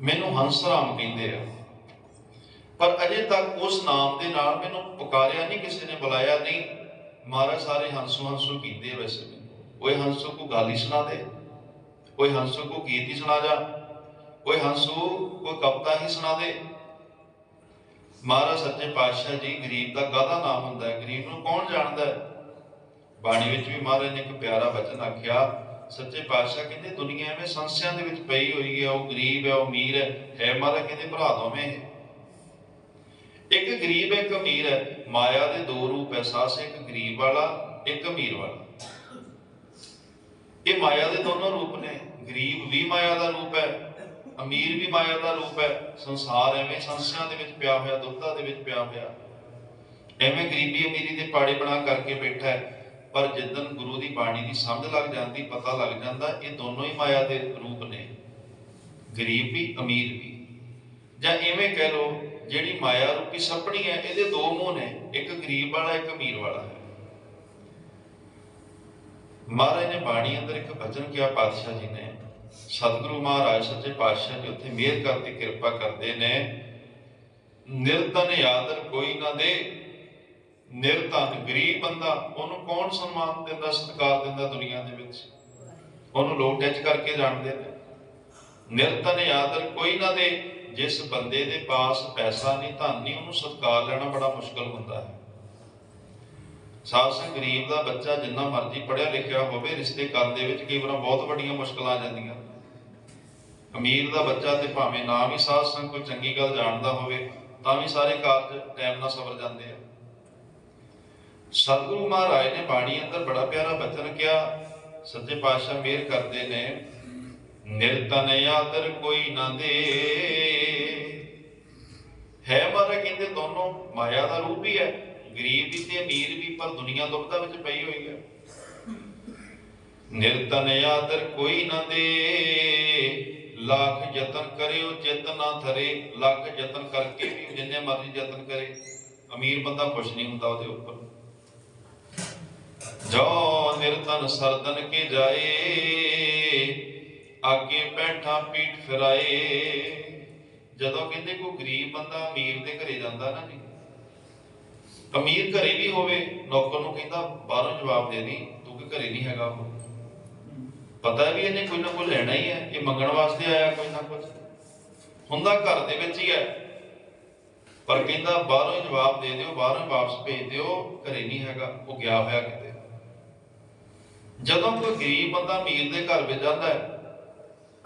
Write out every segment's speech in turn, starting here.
ਮੈਨੂੰ ਹੰਸ ਰਾਮ ਕਹਿੰਦੇ ਆ। ਪਰ ਅਜੇ ਤੱਕ ਉਸ ਨਾਮ ਦੇ ਨਾਲ ਮੈਨੂੰ ਪੁਕਾਰਿਆ ਨਹੀਂ, ਕਿਸੇ ਨੇ ਬੁਲਾਇਆ ਨਹੀਂ। ਮਹਾਰਾਜ ਸਾਰੇ ਹੰਸੂ ਹੰਸੂ ਕਹਿੰਦੇ ਵੈਸੇ। ਵੀ ਓਏ ਹੰਸੂ ਕੋ ਗਾਲੀ ਸੁਣਾ ਦੇ। ਓਏ ਹੰਸੂ ਕੋ ਗੀਤ ਹੀ ਸੁਣਾ ਜਾ। ਓਏ ਹੰਸੂ, ਕੋਈ ਕਵਿਤਾ ਹੀ ਸੁਣਾ ਦੇ। ਮਹਾਰਾਜ ਸੱਚੇ ਪਾਤਸ਼ਾਹ ਜੀ, ਗਰੀਬ ਦਾ ਕਾਹਦਾ ਨਾਮ ਹੁੰਦਾ ਹੈ। ਗਰੀਬ ਨੂੰ ਕੌਣ ਜਾਣਦਾ ਹੈ? ਬਾਣੀ ਵਿੱਚ ਵੀ ਮਹਾਰਾਜ ਨੇ ਇੱਕ ਪਿਆਰਾ ਬਚਨ ਆਖਿਆ ਸੱਚੇ ਪਾਤਸ਼ਾਹ ਕਹਿੰਦੇ, ਦੁਨੀਆ ਐਵੇਂ ਸੰਸਿਆਂ ਦੇ ਵਿੱਚ ਪਈ ਹੋਈ ਹੈ, ਉਹ ਗਰੀਬ ਹੈ, ਉਹ ਅਮੀਰ ਹੈ ਹੈ ਮਹਾਰਾਜ ਕਹਿੰਦੇ, ਭਰਾ ਦੋਵੇਂ ਇੱਕ ਗਰੀਬ, ਇੱਕ ਅਮੀਰ ਹੈ, ਮਾਇਆ ਦੇ ਦੋ ਰੂਪ ਹੈ, ਸਾਸ ਇੱਕ ਗਰੀਬ ਵਾਲਾ, ਇੱਕ ਅਮੀਰ ਵਾਲਾ। ਇਹ ਮਾਇਆ ਦੇ ਦੋਨੋਂ ਰੂਪ ਨੇ, ਗਰੀਬ ਵੀ ਮਾਇਆ ਦਾ ਰੂਪ ਹੈ, ਅਮੀਰ ਵੀ ਮਾਇਆ ਦਾ ਰੂਪ ਹੈ, ਸੰਸਾਰ ਐਵੇਂ ਸੰਸਿਆਂ ਦੇ ਵਿੱਚ ਪਿਆ ਹੋਇਆ, ਦੁੱਖਾਂ ਦੇ ਵਿੱਚ ਪਿਆ ਹੋਇਆ। ਐਵੇਂ ਗਰੀਬੀ ਅਮੀਰੀ ਦੇ ਪਾੜੇ ਬਣਾ ਕਰਕੇ ਬੈਠਾ ਹੈ। ਪਰ ਜਿੱਦਨ ਗੁਰੂ ਦੀ ਬਾਣੀ ਦੀ ਸਮਝ ਲੱਗ ਜਾਂਦੀ, ਪਤਾ ਲੱਗ ਜਾਂਦਾ, ਇਹ ਦੋਨੋਂ ਹੀ ਮਾਇਆ ਦੇ ਰੂਪ ਨੇ। ਗਰੀਬ ਵੀ, ਅਮੀਰ ਵੀ। ਜਾਂ ਐਵੇਂ ਕਹਿ ਲਓ, ਜਿਹੜੀ ਮਾਇਆ ਰੂਪੀ ਸੱਪਣੀ ਹੈ, ਇਹਦੇ ਦੋ ਮੂੰਹ ਨੇ, ਇੱਕ ਗਰੀਬ ਵਾਲਾ, ਇੱਕ ਅਮੀਰ ਵਾਲਾ। ਹੈ ਮਹਾਰਾਜ ਨੇ ਬਾਣੀ ਅੰਦਰ ਇੱਕ ਭਜਨ ਕਿਹਾ, ਪਾਤਸ਼ਾਹ ਜੀ ਨੇ, ਸਤਿਗੁਰੂ ਮਹਾਰਾਜ, ਸੱਚੇ ਪਾਤਸ਼ਾਹ ਜੀ, ਉੱਥੇ ਮਿਹਰ ਕਰਕੇ ਕਿਰਪਾ ਕਰਦੇ ਨੇ, ਨਿਰਤਨ ਆਦਰ ਕੋਈ ਨਾ ਦੇ। ਨਿਰਤਨ ਗਰੀਬ ਬੰਦਾ, ਉਹਨੂੰ ਕੌਣ ਸਨਮਾਨ ਦਿੰਦਾ, ਸਤਿਕਾਰ ਦਿੰਦਾ ਦੁਨੀਆ ਦੇ ਵਿੱਚ? ਉਹਨੂੰ ਲੋਕ ਟੱਚ ਕਰਕੇ ਜਾਣਦੇ ਨੇ। ਨਿਰਤਨ ਆਦਰ ਕੋਈ ਨਾ ਦੇ, ਜਿਸ ਬੰਦੇ ਦੇ ਪਾਸ ਪੈਸਾ ਨਹੀਂ ਧਨ ਨਹੀਂ ਉਹਨੂੰ ਸਤਿਕਾਰ ਲੈਣਾ ਬੜਾ ਮੁਸ਼ਕਲ ਹੁੰਦਾ ਹੈ। ਸਾਧ ਸੰਗ ਗਰੀਬ ਦਾ ਬੱਚਾ ਜਿੰਨਾ ਮਰਜ਼ੀ ਪੜਿਆ ਲਿਖਿਆ ਹੋਵੇ, ਰਿਸ਼ਤੇ ਕਰਨ ਦੇ ਵਿੱਚ ਕਈ ਵਾਰ ਬਹੁਤ ਵੱਡੀਆਂ ਮੁਸ਼ਕਲਾਂ ਆ ਜਾਂਦੀਆਂ। ਅਮੀਰ ਦਾ ਬੱਚਾ ਤੇ ਭਾਵੇਂ ਨਾ ਵੀ ਸਾਧ ਸੰਗ ਕੋਈ ਚੰਗੀ ਗੱਲ ਜਾਣਦਾ ਹੋਵੇ, ਤਾਂ ਵੀ ਸਾਰੇ ਕਾਰਜ ਟਾਈਮ ਨਾਲ ਸਵਰ ਜਾਂਦੇ ਆ। ਸਤਿਗੁਰੂ ਮਹਾਰਾਜ ਨੇ ਬਾਣੀ ਅੰਦਰ ਬੜਾ ਪਿਆਰਾ ਬਚਨ ਕਿਹਾ, ਸੱਚੇ ਪਾਤਸ਼ਾਹ ਮਿਹਰ ਕਰਦੇ ਨੇ ਨਿਰਤਨ ਆਦਰ ਕੋਈ ਨਾ ਦੇ। ਹੈ ਮਾਰਾ ਕਹਿੰਦੇ ਦੋਨੋਂ ਮਾਇਆ ਦਾ ਰੂਪ ਹੀ ਹੈ, ਗਰੀਬ ਵੀ ਤੇ ਅਮੀਰ ਵੀ, ਪਰ ਦੁਨੀਆ ਦੁੱਖਦਾ ਵਿੱਚ ਪਈ ਹੋਈ ਹੈ। ਨਿਰਤਨ ਆਦਰ ਕੋਈ ਨਾ ਦੇ। ਲੱਖ ਯਤਨ ਕਰਿਓ, ਚਿਤ ਨਾ ਥਰੇ। ਲੱਖ ਯਤਨ ਕਰਕੇ ਵੀ ਜਿੰਨੇ ਮਰਜ਼ੀ ਯਤਨ ਕਰੇ, ਅਮੀਰ ਬੰਦਾ ਖੁਸ਼ ਨਹੀਂ ਹੁੰਦਾ ਉਹਦੇ ਉੱਪਰ। ਜੋ ਨਿਰਤਨ ਸਰਦਨ ਕੇ ਜਾਏ ਅੱਗੇ ਬੈਠਾ ਪੀਠ ਫਿਰਾਏ। ਜਦੋਂ ਕਹਿੰਦੇ ਕੋਈ ਗਰੀਬ ਬੰਦਾ ਅਮੀਰ ਦੇ ਘਰੇ ਜਾਂਦਾ ਨਾ ਜੀ, ਅਮੀਰ ਘਰੇ ਵੀ ਹੋਵੇ, ਨੌਕਰ ਨੂੰ ਕਹਿੰਦਾ ਬਾਹਰੋਂ ਜਵਾਬ ਦੇ ਦੀ, ਤੂੰ ਕਿ ਘਰੇ ਨਹੀਂ ਹੈਗਾ ਉਹ। ਪਤਾ ਵੀ ਇਹਨੇ ਕੋਈ ਨਾ ਕੋਈ ਲੈਣਾ ਹੀ ਹੈ, ਇਹ ਮੰਗਣ ਵਾਸਤੇ ਆਇਆ ਕੋਈ ਨਾ ਕੁਝ ਹੁੰਦਾ ਘਰ ਦੇ ਵਿੱਚ ਹੀ ਹੈ। ਪਰ ਕਹਿੰਦਾ ਬਾਹਰੋਂ ਜਵਾਬ ਦੇ ਦਿਓ, ਬਾਹਰੋਂ ਹੀ ਵਾਪਸ ਭੇਜ ਦਿਓ, ਘਰੇ ਨਹੀਂ ਹੈਗਾ, ਉਹ ਗਿਆ ਹੋਇਆ ਕਿਤੇ। ਜਦੋਂ ਕੋਈ ਗਰੀਬ ਬੰਦਾ ਅਮੀਰ ਦੇ ਘਰ ਵਿੱਚ ਜਾਂਦਾ ਹੈ,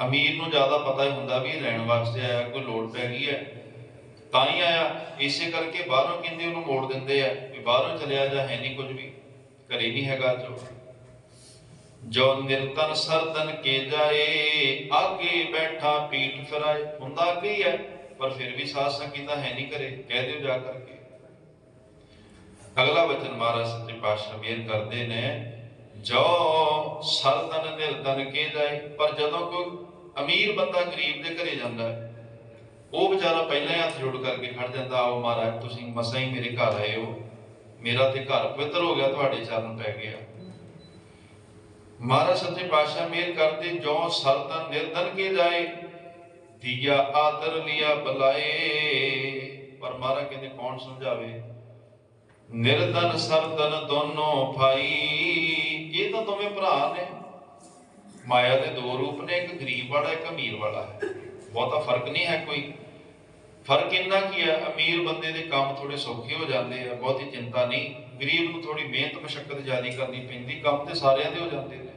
ਅਮੀਰ ਨੂੰ ਜ਼ਿਆਦਾ ਪਤਾ ਹੀ ਹੁੰਦਾ ਵੀ ਲੈਣ ਵਾਸਤੇ ਆਇਆ, ਕੋਈ ਲੋੜ ਪੈ ਗਈ ਹੈ। ਤਾਂ ਹੀ ਆਇਆ, ਇਸੇ ਕਰਕੇ ਬਾਹਰੋਂ ਕਹਿੰਦੇ ਉਹਨੂੰ ਮੋੜ ਦਿੰਦੇ ਆ ਵੀ ਬਾਹਰੋਂ ਚਲਿਆ ਜਾ, ਹੈ ਨਹੀਂ ਕੁਝ ਵੀ। ਘਰੇ ਨਹੀਂ ਹੈਗਾ ਜੋ। ਜੋ ਨਿਰਤਨ ਸਰਦਨ ਕੇ ਜਾਏ, ਆਗੇ ਬੈਠਾ ਪੀਠ ਫਿਰਾਏ। ਹੁੰਦਾ ਕੀ ਹੈ ਪਰ ਫਿਰ ਵੀ ਸਾਧ ਸੰਗਤ ਤਾਂ ਹੈ ਨਹੀਂ ਕਰੇ ਕਹਿ ਦਿਓ ਜਾ ਕਰਕੇ। ਅਗਲਾ ਵਚਨ ਮਹਾਰਾਜ ਸੱਚੇ ਪਾਤਸ਼ਾਹ ਮਿਹਰ ਕਰਦੇ ਨੇ ਜੋ ਸਰਦਨ ਨਿਰਦਨ ਕੇ ਜਾਏ। ਪਰ ਜਦੋਂ ਕੋਈ ਅਮੀਰ ਬੰਦਾ ਗਰੀਬ ਦੇ ਘਰੇ ਜਾਂਦਾ ਹੈ, ਉਹ ਵਿਚਾਰਾ ਪਹਿਲਾਂ ਹੀ ਹੱਥ ਜੋੜ ਕਰਕੇ ਖੜ ਜਾਂਦਾ, ਆਓ ਮਹਾਰਾਜ, ਤੁਸੀਂ ਮਸਾਂ ਹੀ ਮੇਰੇ ਘਰ ਆਏ ਹੋ। ਮੇਰਾ ਤੇ ਘਰ ਪਵਿੱਤਰ ਹੋ ਗਿਆ, ਤੁਹਾਡੇ ਚਰਨ ਪੈ ਗਿਆ। ਮਹਾਰਾਜ ਸੱਚੇ ਪਾਤਸ਼ਾਹ ਮਿਹਰ ਕਰਦੇ, ਜੋ ਸਰਦਨ ਨਿਰਦਨ ਕੇ ਜਾਏ ਦੀਆ ਆਦਰ ਲਿਆ ਬੁਲਾਏ। ਪਰ ਮਹਾਰਾਜ ਕਹਿੰਦੇ, ਕੌਣ ਸਮਝਾਵੇ? ਨਿਰਦਨ ਸਰਦਨ ਦੋਨੋਂ ਭਾਈ ਇਹ ਤਾਂ ਦੋਵੇਂ ਭਰਾ ਨੇ। ਮਾਇਆ ਦੇ ਦੋ ਰੂਪ ਨੇ, ਇੱਕ ਗਰੀਬ ਵਾਲਾ, ਇੱਕ ਅਮੀਰ ਵਾਲਾ ਹੈ। ਬਹੁਤਾ ਫ਼ਰਕ ਨਹੀਂ ਹੈ ਕੋਈ। ਫ਼ਰਕ ਇੰਨਾ ਕੀ ਹੈ, ਅਮੀਰ ਬੰਦੇ ਦੇ ਕੰਮ ਥੋੜੇ ਸੌਖੇ ਹੋ ਜਾਂਦੇ ਆ, ਬਹੁਤੀ ਚਿੰਤਾ ਨਹੀਂ। ਗਰੀਬ ਨੂੰ ਥੋੜੀ ਮਿਹਨਤ, ਮਸ਼ੱਕਤ ਜ਼ਿਆਦਾ ਕਰਨੀ ਪੈਂਦੀ, ਕੰਮ ਤੇ ਸਾਰਿਆਂ ਦੇ ਹੋ ਜਾਂਦੇ ਨੇ।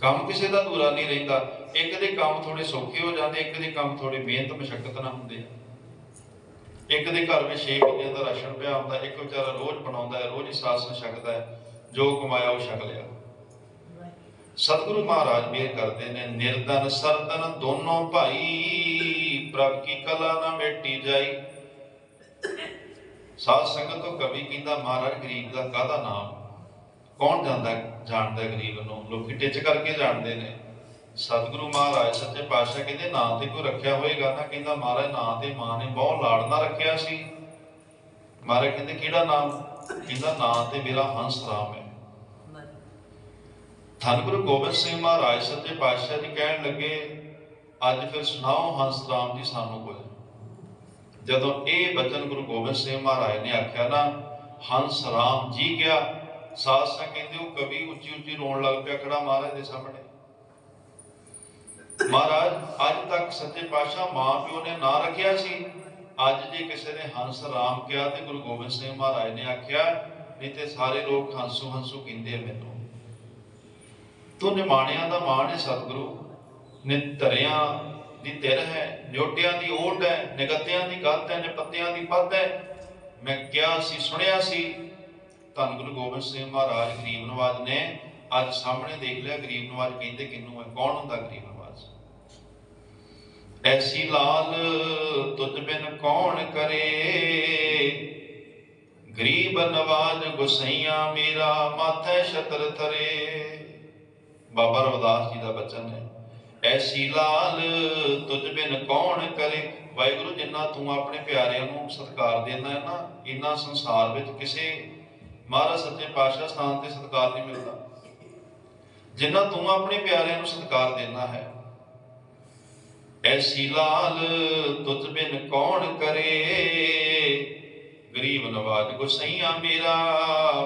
ਕੰਮ ਕਿਸੇ ਦਾ ਅਧੂਰਾ ਨਹੀਂ ਰਹਿੰਦਾ। ਇੱਕ ਦੇ ਕੰਮ ਥੋੜੇ ਸੌਖੇ ਹੋ ਜਾਂਦੇ, ਇੱਕ ਦੇ ਕੰਮ ਥੋੜੀ ਮਿਹਨਤ, ਮਸ਼ੱਕਤ ਨਾਲ ਹੁੰਦੇ। ਆ ਇੱਕ ਦੇ ਘਰ ਵਿੱਚ 6 ਮਹੀਨਿਆਂ ਦਾ ਰਾਸ਼ਨ ਪਿਆ ਹੁੰਦਾ, ਇੱਕ ਵਿਚਾਰਾ ਰੋਜ਼ ਬਣਾਉਂਦਾ ਹੈ, ਰੋਜ਼ ਹੀ ਸਾਸ ਛਕਦਾ ਹੈ, ਜੋ ਕਮਾਇਆ ਉਹ ਛਕ ਲਿਆ। ਸਤਿਗੁਰੂ ਮਹਾਰਾਜ ਮਿਹਰ ਕਰਦੇ ਨੇ ਨਿਰਦਨ ਸਰਦਨ ਦੋਨੋਂ ਭਾਈ, ਪ੍ਰਭ ਕੀ ਕਲਾ ਨਾ ਮੇਟੀ ਜਾਈ। ਸਾਧ ਸੰਗਤ ਤੋਂ ਕਵੀ ਕਹਿੰਦਾ, ਮਹਾਰਾਜ, ਗਰੀਬ ਦਾ ਕਾਹਦਾ ਨਾਮ? ਕੌਣ ਜਾਂਦਾ ਜਾਣਦਾ ਗਰੀਬ ਨੂੰ? ਲੋਕੀ ਟਿੱਚ ਕਰਕੇ ਜਾਣਦੇ ਨੇ। ਸਤਿਗੁਰੂ ਮਹਾਰਾਜ ਸੱਚੇ ਪਾਤਸ਼ਾਹ ਕਹਿੰਦੇ, ਨਾਂ ਤੇ ਕੋਈ ਰੱਖਿਆ ਹੋਏਗਾ ਨਾ, ਕਹਿੰਦਾ ਮਹਾਰਾਜ, ਨਾਂ ਤੇ ਮਾਂ ਨੇ ਬਹੁਤ ਲਾੜਨਾ ਰੱਖਿਆ ਸੀ। ਮਹਾਰਾਜ ਕਹਿੰਦੇ, ਕਿਹੜਾ ਨਾਮ? ਕਹਿੰਦਾ, ਨਾਂ ਤੇ ਮੇਰਾ ਹੰਸ ਰਾਮ ਹੈ। ਧੰਨ ਗੁਰੂ ਗੋਬਿੰਦ ਸਿੰਘ ਮਹਾਰਾਜ ਸੱਚੇ ਪਾਤਸ਼ਾਹ ਜੀ ਕਹਿਣ ਲੱਗੇ, ਅੱਜ ਫਿਰ ਸੁਣਾਓ ਹੰਸ ਰਾਮ ਜੀ ਸਾਨੂੰ ਕੁਝ। ਜਦੋਂ ਇਹ ਬਚਨ ਗੁਰੂ ਗੋਬਿੰਦ ਸਿੰਘ ਮਹਾਰਾਜ ਨੇ ਆਖਿਆ ਨਾ, ਹੰਸ ਰਾਮ ਜੀ ਗਿਆ, ਸਾਧ ਸੰਗਤ ਕਹਿੰਦੇ, ਉਹ ਕਵੀ ਉੱਚੀ ਉੱਚੀ ਰੋਣ ਲੱਗ ਪਿਆ ਖੜਾ ਮਹਾਰਾਜ ਦੇ ਸਾਹਮਣੇ। ਮਹਾਰਾਜ, ਅੱਜ ਤੱਕ ਸੱਚੇ ਪਾਤਸ਼ਾਹ ਮਾਂ ਪਿਓ ਨੇ ਨਾਂ ਰੱਖਿਆ ਸੀ। ਅੱਜ ਜੇ ਕਿਸੇ ਨੇ ਹੰਸ ਰਾਮ ਕਿਹਾ ਤੇ ਗੁਰੂ ਗੋਬਿੰਦ ਸਿੰਘ ਮਹਾਰਾਜ ਨੇ ਆਖਿਆ, ਨਹੀਂ ਤੇ ਸਾਰੇ ਲੋਕ ਹੰਸੂ ਹੰਸੂ ਕਹਿੰਦੇ ਆ ਮੈਨੂੰ। ਤੂੰ ਨਿਮਾਣਿਆਂ ਦਾ ਮਾਣ ਹੈ ਸਤਿਗੁਰੂ। ਧਰਿਆਂ ਦੀ ਤਿਰ ਹੈ, ਨਿਉਟਿਆਂ ਦੀ ਓਟ ਹੈ, ਨਿਗਤਿਆਂ ਦੀ ਗੱਤ ਹੈ, ਨਿਪੱਤਿਆਂ ਦੀ ਪੱਤ ਹੈ। ਮੈਂ ਕਿਹਾ ਸੀ, ਸੁਣਿਆ ਸੀ। ਧੰਨ ਗੁਰੂ ਗੋਬਿੰਦ ਸਿੰਘ ਮਹਾਰਾਜ, ਗਰੀਬ ਨਵਾਜ ਨੇ ਅੱਜ ਸਾਹਮਣੇ ਦੇਖ ਲਿਆ, ਗਰੀਬ ਨਵਾਜ ਕਹਿੰਦੇ ਕਿੰਨੂੰ ਹੈ, ਕੌਣ ਹੁੰਦਾ ਗਰੀਬ? ਐਸੀ ਲਾਲ ਤੁਝ ਬਿਨ ਕੌਣ ਕਰੇ? ਗਰੀਬ ਨਵਾਜ ਗੁਸਈਆ ਮੇਰਾ ਮਾਥੇ ਛਤਰ ਥਰੇ ਬਾਬਾ ਰਵਿਦਾਸ ਜੀ ਦਾ ਬਚਨ ਹੈ ਐਸੀ ਲਾਲ ਤੁਝ ਬਿਨ ਕੌਣ ਕਰੇ? ਵਾਹਿਗੁਰੂ, ਜਿੰਨਾ ਤੂੰ ਆਪਣੇ ਪਿਆਰਿਆਂ ਨੂੰ ਸਤਿਕਾਰ ਦੇਣਾ ਹੈ ਨਾ, ਇੰਨਾ ਸੰਸਾਰ ਵਿੱਚ ਕਿਸੇ ਮਹਾਰਾਜ ਸੱਚੇ ਪਾਤਸ਼ਾਹ ਸਥਾਨ ਤੇ ਸਤਿਕਾਰ ਨਹੀਂ ਮਿਲਦਾ। ਜਿੰਨਾ ਤੂੰ ਆਪਣੇ ਪਿਆਰਿਆਂ ਨੂੰ ਸਤਿਕਾਰ ਦੇਣਾ ਹੈ ਐਸੀ ਲਾਲ ਤੁਝ ਬਿਨ ਕੌਣ ਕਰੇ? ਗਰੀਬ ਨਵਾਜ ਗੁਸਈਆ ਮੇਰਾ,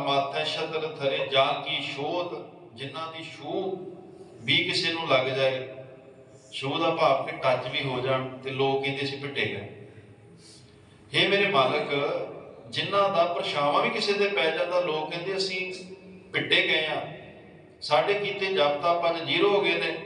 ਮਾਥੇ ਛਤਰ ਥਰੇ ਜਾ ਕੀ ਸ਼ੋਧ ਜਿਨ੍ਹਾਂ ਦੀ ਛੂਹ ਵੀ ਕਿਸੇ ਨੂੰ ਲੱਗ ਜਾਏ। ਛੂਹ ਦਾ ਭਾਵ ਕਿ ਟੱਚ ਵੀ ਹੋ ਜਾਣ ਤੇ ਲੋਕ ਕਹਿੰਦੇ ਸੀ ਪਿੱਟੇ ਗਏ। ਹੇ ਮੇਰੇ ਮਾਲਕ, ਜਿਨ੍ਹਾਂ ਦਾ ਪਰਛਾਵਾਂ ਵੀ ਕਿਸੇ ਤੇ ਪੈ ਜਾਂਦਾ, ਲੋਕ ਕਹਿੰਦੇ ਅਸੀਂ ਪਿੱਟੇ ਗਏ ਆ। ਸਾਡੇ ਕੀਤੇ ਜਪ ਪੰਜ ਜ਼ੀਰੋ ਹੋ ਗਏ ਨੇ।